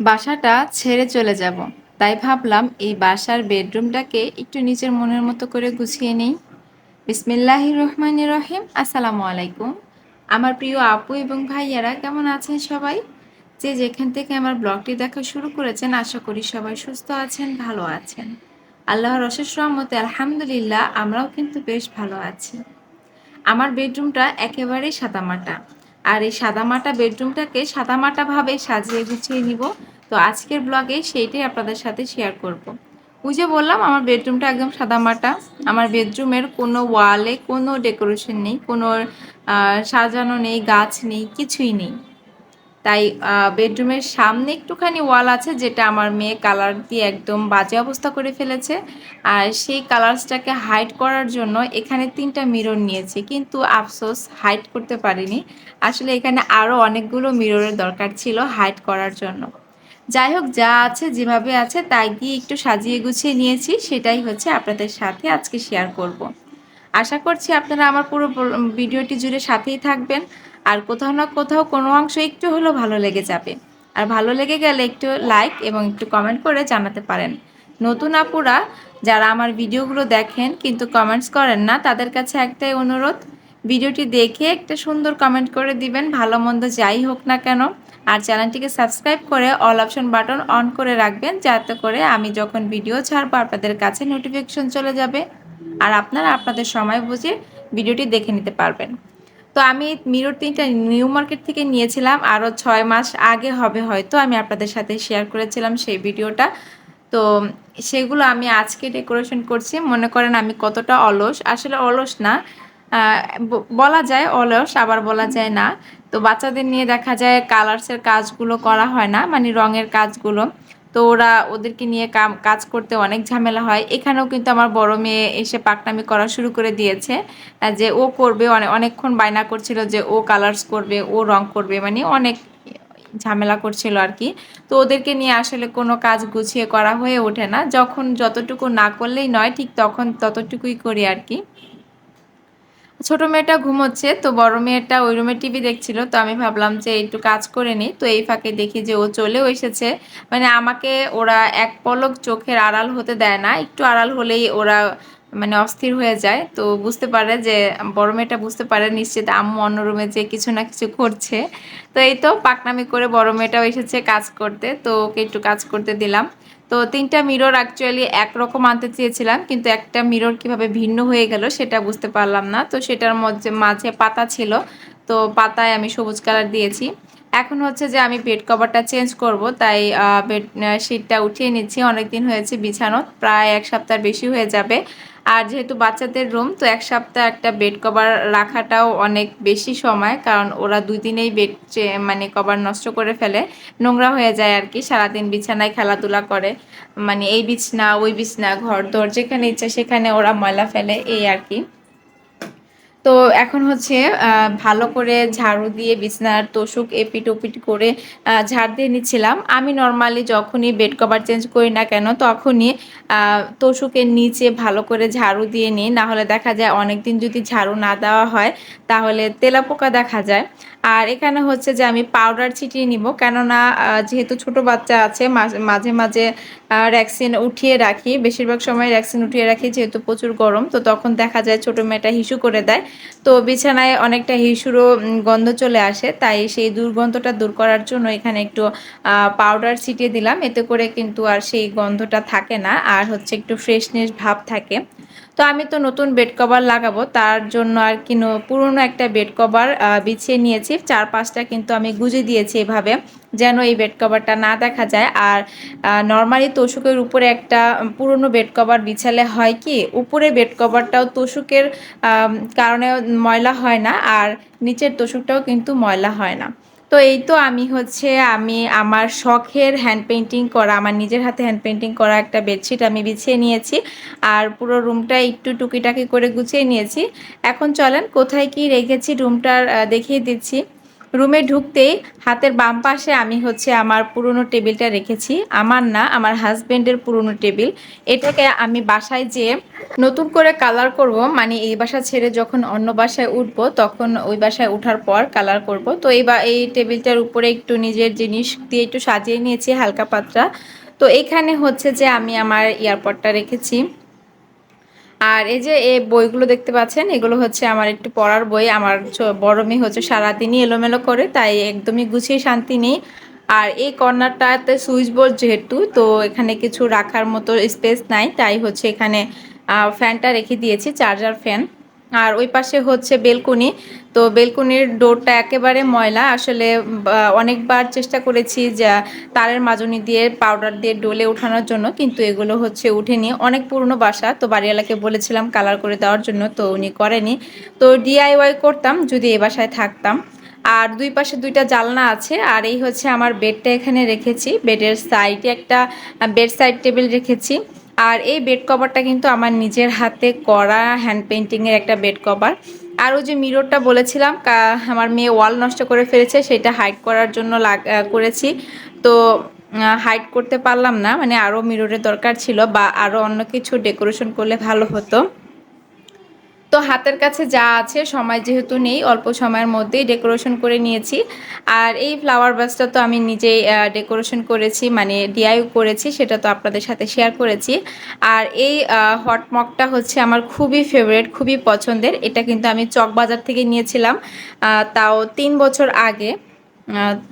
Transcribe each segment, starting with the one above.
বাসাটা ছেড়ে চলে যাব। তাই ভাবলাম এই বাসার বেডরুমটাকে একটু নিজের মনের মতো করে গুছিয়ে নেই। বিসমিল্লাহ রহমান রহিম। আসসালামু আলাইকুম। আমার প্রিয় আপু এবং ভাইয়ারা, কেমন আছেন সবাই? যে যেখান থেকে আমার ব্লগটি দেখা শুরু করেছেন, আশা করি সবাই সুস্থ আছেন, ভালো আছেন। আল্লাহর অশেষ রহমতে আলহামদুলিল্লাহ, আমরাও কিন্তু বেশ ভালো আছি। আমার বেডরুমটা একেবারেই সাদামাটা। আর এই সাদামাটা বেডরুমটাকে সাদামাটাভাবে সাজিয়ে গুছিয়ে নিব। তো আজকের ব্লগে সেইটাই আপনাদের সাথে শেয়ার করব। ওই যে বললাম, আমার বেডরুমটা একদম সাদামাটা। আমার বেডরুমের কোনো ওয়ালে কোনো ডেকোরেশন নেই, কোনো সাজানো নেই, গাছ নেই, কিছুই নেই। তাই বেডরুমের সামনে একটুখানি ওয়াল আছে যেটা আমার মেয়ে কালার দিয়ে একদম বাজে অবস্থা করে ফেলেছে। আর সেই কালার্সটাকে হাইড করার জন্য এখানে তিনটা মিরর নিয়েছি। কিন্তু আফসোস, হাইড করতে পারিনি। আসলে এখানে আরও অনেকগুলো মিররের দরকার ছিল হাইড করার জন্য। যাই হোক, যা আছে যেভাবে আছে তাই দিয়ে একটু সাজিয়ে গুছিয়ে নিয়েছি। সেটাই হচ্ছে আপনাদের সাথে আজকে শেয়ার করব। আশা করছি আপনারা আমার পুরো ভিডিওটি জুড়ে সাথেই থাকবেন। আর কোথাও না কোথাও কোনো অংশ একটু হলেও ভালো লেগে যাবে। আর ভালো লেগে গেলে একটু লাইক এবং একটু কমেন্ট করে জানাতে পারেন। নতুন আপুরা, যারা আমার ভিডিওগুলো দেখেন কিন্তু কমেন্টস করেন না, তাদের কাছে একটাই অনুরোধ, ভিডিওটি দেখে একটা সুন্দর কমেন্ট করে দিবেন, ভালো মন্দ যাই হোক না কেন। আর চ্যানেলটিকে সাবস্ক্রাইব করে অল অপশন বাটন অন করে রাখবেন, যাতে করে আমি যখন ভিডিও ছাড়বো, আপনাদের কাছে নোটিফিকেশন চলে যাবে। আর আপনারা আপনাদের সময় বুঝে ভিডিওটি দেখে নিতে পারবেন। তো আমি মিরর তিনটা নিউ মার্কেট থেকে নিয়েছিলাম, আরও ছয় মাস আগে হবে হয়তো, আমি আপনাদের সাথে শেয়ার করেছিলাম সেই ভিডিওটা। তো সেগুলো আমি আজকে ডেকোরেশন করছি, মনে করেন আমি কতটা অলস, আসলে অলস না বলা যায় অলস, আবার বলা যায় না। তো বাচ্চাদের নিয়ে দেখা যায় কালার্সের কাজগুলো করা হয় না মানে রঙের কাজগুলো। তো ওরা ওদেরকে নিয়ে কাজ করতে অনেক ঝামেলা হয়। এখানেও কিন্তু আমার বড় মেয়ে এসে পাকনামি করা শুরু করে দিয়েছে যে ও করবে অনেক অনেকক্ষণ বায়না করছিল যে ও কালার্স করবে, ও রং করবে মানে অনেক ঝামেলা করছিল আর কি। তো ওদেরকে নিয়ে আসলে কোনো কাজ গুছিয়ে করা হয়ে ওঠে না। যখন যতটুকু না করলেই নয়, ঠিক তখন ততটুকুই করি আর কি। ছোট মেয়েটা ঘুমোচ্ছে, তো বড় মেয়েটা ওই রুমে টিভি দেখছিল, তো আমি ভাবলাম যে একটু কাজ করে নিই, তো এই ফাঁকে দেখি যে ও চলেও এসেছে। মানে আমাকে ওরা এক পলক চোখের আড়াল হতে দেয় না, একটু আড়াল হলেই ওরা মানে অস্থির হয়ে যায়। তো বুঝতে পারে যে, বড় মেয়েটা বুঝতে পারে নিশ্চিত আম্মু অন্য রুমে যে কিছু না কিছু করছে। তো এই তো পাকনামি করে বড় মেয়েটাও এসেছে কাজ করতে। তো ওকে একটু কাজ করতে দিলাম। তো তিনটা মিরর অ্যাকচুয়ালি একরকম আনতে চেয়েছিলাম, কিন্তু একটা মিরর কীভাবে ভিন্ন হয়ে গেল সেটা বুঝতে পারলাম না। তো সেটার মধ্যে মাঝে পাতা ছিল। তো পাতায় আমি সবুজ কালার দিয়েছি। এখন হচ্ছে যে আমি বেড কভারটা চেঞ্জ করব, তাই বেড শিটটা উঠিয়ে নিচ্ছি। অনেক দিন হয়েছে বিছানো, প্রায় এক সপ্তাহ বেশি হয়ে যাবে। আর যেহেতু বাচ্চাদের রুম তো এক সপ্তাহ একটা বেড কভার রাখাটাও অনেক বেশি সময়, কারণ ওরা দুই দিনেই বেড মানে কভার নষ্ট করে ফেলে। নোংরা হয়ে যায় আর কি, সারাদিন বিছানায় খেলাধুলা করে। মানে এই বিছনা, ওই বিছনা, ঘর, দর, যেখানে ইচ্ছা সেখানে ওরা ময়লা ফেলে, এই আর কি। তো এখন হচ্ছে ভালো করে ঝাড়ু দিয়ে বিছনার তোষক এপিট ওপিট করে ঝাড় দিয়ে নিচ্ছিলাম। আমি নর্মালি যখনই বেড কভার চেঞ্জ করি না কেন, তখনই তোষকের নিচে ভালো করে ঝাড়ু দিয়ে নিই। না হলে দেখা যায় অনেক দিন যদি ঝাড়ু না দেওয়া হয়, তাহলে তেলাপোকা দেখা যায়। আর এখানে হচ্ছে যে আমি পাউডার ছিটিয়ে নিব। কেননা যেহেতু ছোট বাচ্চা আছে, মাঝে মাঝে ভ্যাকসিন উঠিয়ে রাখি। বেশিরভাগ সময় ভ্যাকসিন উঠিয়ে রাখি, যেহেতু প্রচুর গরম, তো তখন দেখা যায় ছোটো মেয়েটা হিসু করে দেয়। তো বিছানায় অনেকটা হিসুরও গন্ধ চলে আসে, তাই সেই দুর্গন্ধটা দূর করার জন্য এখানে একটু পাউডার ছিটিয়ে দিলাম। এতে করে কিন্তু আর সেই গন্ধটা থাকে না, আর হচ্ছে একটু ফ্রেশনেস ভাব থাকে। তো আমি তো নতুন বেড কভার লাগাবো, তার জন্য আর কি পুরনো একটা বেড কভার বিছিয়ে নিয়েছি। চার পাঁচটা কিন্তু আমি গুজে দিয়েছি এভাবে, যেন এই বেড কভারটা না দেখা যায়। আর নর্মালি তোষকের উপরে একটা পুরনো বেড কভার বিছালে হয় কি, উপরে বেড কভারটাও তোষকের কারণে ময়লা হয় না, আর নিচের তোষকটাও কিন্তু ময়লা হয় না। তো এই তো আমি হচ্ছে, আমি আমার শখের হ্যান্ড পেন্টিং করা, আমার নিজের হাতে হ্যান্ড পেন্টিং করা একটা বেডশিট আমি বিছিয়ে নিয়েছি আর পুরো রুমটা একটু টুকিটাকি করে গুছিয়ে নিয়েছি। এখন চলেন, কোথায় কি রেখেছি রুমটার দেখিয়ে দিচ্ছি। রুমে ঢুকতেই হাতের বাম পাশে আমি হচ্ছে আমার পুরনো টেবিলটা রেখেছি। আমার না, আমার হাজব্যান্ডের পুরনো টেবিল। এটাকে আমি বাসায় যেয়ে নতুন করে কালার করব। মানে এই বাসা ছেড়ে যখন অন্য বাসায় উঠবো, তখন ওই বাসায় ওঠার পর কালার করব। তো এই বা, এই টেবিলটার উপরে একটু নিজের জিনিস দিয়ে একটু সাজিয়ে নিয়েছি, হালকা পাত্রা তো এখানে হচ্ছে যে আমি আমার এয়ারপডটা রেখেছি। আর এই যে এই বইগুলো দেখতে পাচ্ছেন, এগুলো হচ্ছে আমার একটু পড়ার বই। আমার বড় মেয়ে হচ্ছে সারাদিনই এলোমেলো করে, তাই একদমই গুছিয়ে শান্তি নেই। আর এই কর্নারটাতে সুইচ বোর্ড যেহেতু, তো এখানে কিছু রাখার মতো স্পেস নাই, তাই হচ্ছে এখানে ফ্যানটা রেখে দিয়েছি, চার্জার ফ্যান। আর ওই পাশে হচ্ছে বেলকুনি। তো বেলকুনির ডোরটা একেবারে ময়লা। আসলে অনেকবার চেষ্টা করেছি যা, তারের মাজনি দিয়ে, পাউডার দিয়ে ডোলে ওঠানোর জন্য। কিন্তু এগুলো হচ্ছে উঠেনি। অনেক পুরনো বাসা। তো বাড়িওয়ালাকে বলেছিলাম কালার করে দেওয়ার জন্য। তো উনি করেনি। তো ডিআইওয়াই করতাম, যদি এ বাসায় থাকতাম। আর দুই পাশে দুইটা জালনা আছে। আর এই হচ্ছে আমার বেডটা এখানে রেখেছি। বেডের সাইডে একটা, বেড সাইড টেবিল রেখেছি। আর এই বেড কভারটা কিন্তু আমার নিজের হাতে করা হ্যান্ড পেন্টিংয়ের একটা বেড কভার আর ওই যে মিররটা বলেছিলাম আমার মেয়ে ওয়াল নষ্ট করে ফেলেছে, সেটা হাইড করার জন্য করেছি। তো হাইড করতে পারলাম না মানে আরও মিররের দরকার ছিল বা আরও অন্য কিছু ডেকোরেশন করলে ভালো হতো। তো হাতের কাছে যা আছে, সময় যেহেতু নেই, অল্প সময়ের মধ্যেই ডেকোরেশন করে নিয়েছি। আর এই ফ্লাওয়ার বাসটা তো আমি নিজেই ডেকোরেশন করেছি মানে ডিআই করেছি, সেটা তো আপনাদের সাথে শেয়ার করেছি। আর এই হট হটমকটা হচ্ছে আমার খুবই ফেভারেট খুবই পছন্দের। এটা কিন্তু আমি চকবাজার থেকে নিয়েছিলাম তাও তিন বছর আগে।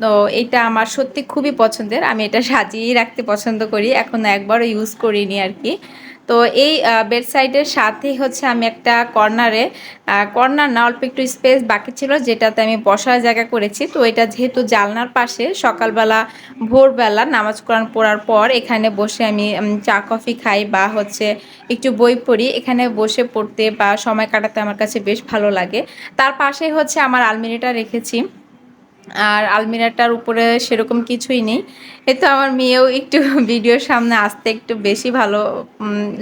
তো এটা আমার সত্যি খুবই পছন্দের। আমি এটা সাজিয়েই রাখতে পছন্দ করি, এখন একবারও ইউজ করিনি আর কি। তো এই বেড সাইডের সাথেই হচ্ছে আমি একটা কর্নারে কর্নার না, অল্প একটু স্পেস বাকি ছিল যেটাতে আমি বসার জায়গা করেছি। তো এটা যেহেতু জালনার পাশে, সকালবেলা, ভোরবেলা নামাজ কোরআন পড়ার পর এখানে বসে আমি চা, কফি খাই বা হচ্ছে একটু বই পড়ি। এখানে বসে পড়তে বা সময় কাটাতে আমার কাছে বেশ ভালো লাগে। তার পাশে হচ্ছে আমার আলমিরিটা রেখেছি। আর আলমিরাটার উপরে সেরকম কিছুই নেই। এ তো আমার মেয়েও একটু ভিডিওর সামনে আসতে একটু বেশি ভালো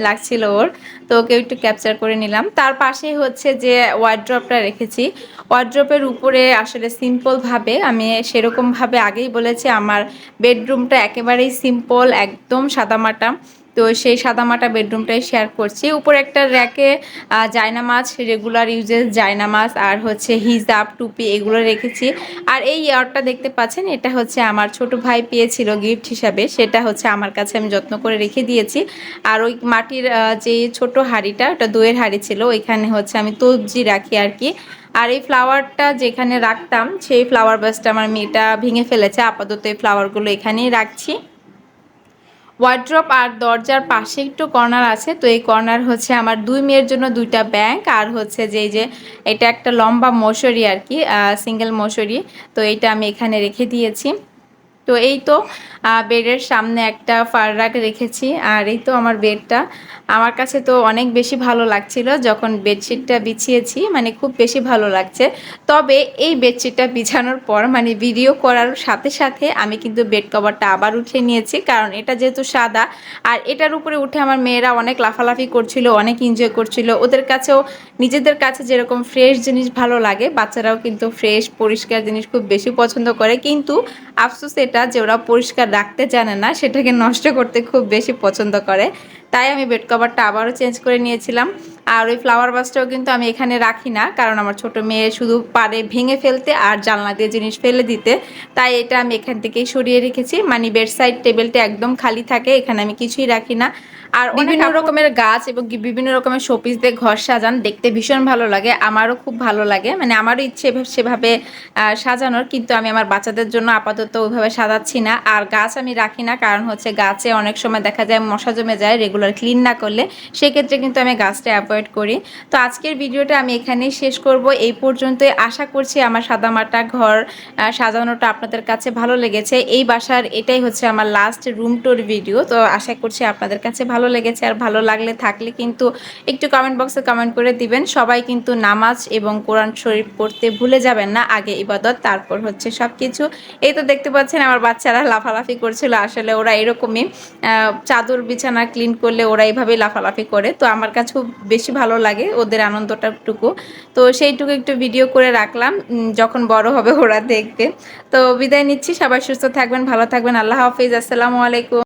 লাগছিল ওর। তো ওকে একটু ক্যাপচার করে নিলাম। তার পাশেই হচ্ছে যে ওয়ার্ড্রপটা রেখেছি। ওয়ার্ড্রপের উপরে আসলে সিম্পলভাবে আমি সেরকমভাবে আগেই বলেছি, আমার বেডরুমটা একেবারেই সিম্পল একদম সাদামাটা তো সেই সাদামাটা বেডরুমটাই শেয়ার করছি। উপরে একটা র্যাকে জায়না মাছ রেগুলার ইউজেস জায়না মাছ আর হচ্ছে হিজাব, টুপি এগুলো রেখেছি। আর এই ইয়ারটা দেখতে পাচ্ছেন, এটা হচ্ছে আমার ছোট ভাই পেয়েছিল গিফট হিসাবে, সেটা হচ্ছে আমার কাছে আমি যত্ন করে রেখে দিয়েছি। আর ওই মাটির যে ছোট হাড়িটা, ওটা দইয়ের হাড়ি ছিল, ওইখানে হচ্ছে আমি তবজি রাখি আর কি। আর এই ফ্লাওয়ারটা যেখানে রাখতাম, সেই ফ্লাওয়ার বাসটা আমার মেয়েটা ভেঙে ফেলেছে। আপাতত এই ফ্লাওয়ারগুলো এখানেই রাখছি। ওয়ার্ড্রপ আর দরজার পাশে একটু কর্নার আছে, তো এই কর্নার হচ্ছে আমার দুই মেয়ের জন্য দুইটা ব্যাংক আর হচ্ছে যে যে এটা একটা লম্বা মশুরি আর কি সিঙ্গেল মশুরি, তো এটা আমি এখানে রেখে দিয়েছি। তো এই তো বেডের সামনে একটা ফাররাক রেখেছি, আর এই তো আমার বেডটা। আমার কাছে তো অনেক বেশি ভালো লাগছিল যখন বেডশিটটা বিছিয়েছি মানে খুব বেশি ভালো লাগছে। তবে এই বেডশিটটা বিছানোর পর মানে ভিডিও করার সাথে সাথে আমি কিন্তু বেড কভারটা আবার উঠে নিয়েছি, কারণ এটা যেহেতু সাদা, আর এটার উপরে উঠে আমার মেয়েরা অনেক লাফালাফি করছিল, অনেক এনজয় করছিল। ওদের কাছেও, নিজেদের কাছে যেরকম ফ্রেশ জিনিস ভালো লাগে, বাচ্চারাও কিন্তু ফ্রেশ পরিষ্কার জিনিস খুব বেশি পছন্দ করে। কিন্তু, আফসোস এটা যে ওরা পরিষ্কার রাখতে জানে না, সেটাকে নষ্ট করতে খুব বেশি পছন্দ করে। তাই আমি বেড কভারটা আবারও চেঞ্জ করে নিয়েছিলাম। আর ওই ফ্লাওয়ার বাসটাও কিন্তু আমি এখানে রাখি না কারণ আমার ছোট মেয়ে শুধু পারে ভেঙে ফেলতে আর জানলা দিয়ে জিনিস ফেলে দিতে। তাই এটা আমি এখান থেকেই সরিয়ে রেখেছি। মানে বেড সাইড টেবিলটা একদম খালি থাকে এখানে আমি কিছুই রাখি না। আর বিভিন্ন রকমের গাছ এবং বিভিন্ন রকমের শোপিস দিয়ে ঘর সাজান দেখতে ভীষণ ভালো লাগে আমারও খুব ভালো লাগে। মানে আমারও ইচ্ছে সেভাবে সাজানোর কিন্তু আমি আমার বাচ্চাদের জন্য আপাতত ওইভাবে সাজাচ্ছি না। আর গাছ আমি রাখি না কারণ হচ্ছে গাছে অনেক সময় দেখা যায় মশা জমে যায় রেগুলার ক্লিন না করলে। সেক্ষেত্রে কিন্তু আমি গাছটা অ্যাভয়েড করি। তো আজকের ভিডিওটা আমি এখানেই শেষ করব। এই পর্যন্তই আশা করছি আমার সাদামাটা ঘর সাজানোটা আপনাদের কাছে ভালো লেগেছে। এই বাসার এটাই হচ্ছে আমার লাস্ট রুম টুর ভিডিও তো আশা করছি আপনাদের কাছে ভালো লেগেছে আর ভালো লাগলে থাকলে কিন্তু একটু কমেন্ট বক্সে কমেন্ট করে দিবেন। সবাই কিন্তু নামাজ এবং কোরআন শরীফ পড়তে ভুলে যাবেন না। আগে ইবাদত, তারপর হচ্ছে সব কিছু এই তো দেখতে পাচ্ছেন আমার বাচ্চারা লাফালাফি করছিল। আসলে ওরা এরকমই চাদর বিছানা ক্লিন করলে ওরা এইভাবেই লাফালাফি করে। তো আমার কাছেও বেশি ভালো লাগে ওদের আনন্দটাটুকু। তো সেইটুকু একটু ভিডিও করে রাখলাম যখন বড় হবে ওরা দেখবে। তো বিদায় নিচ্ছি, সবাই সুস্থ থাকবেন, ভালো থাকবেন, আল্লাহ হাফিজ, আসসালামু আলাইকুম।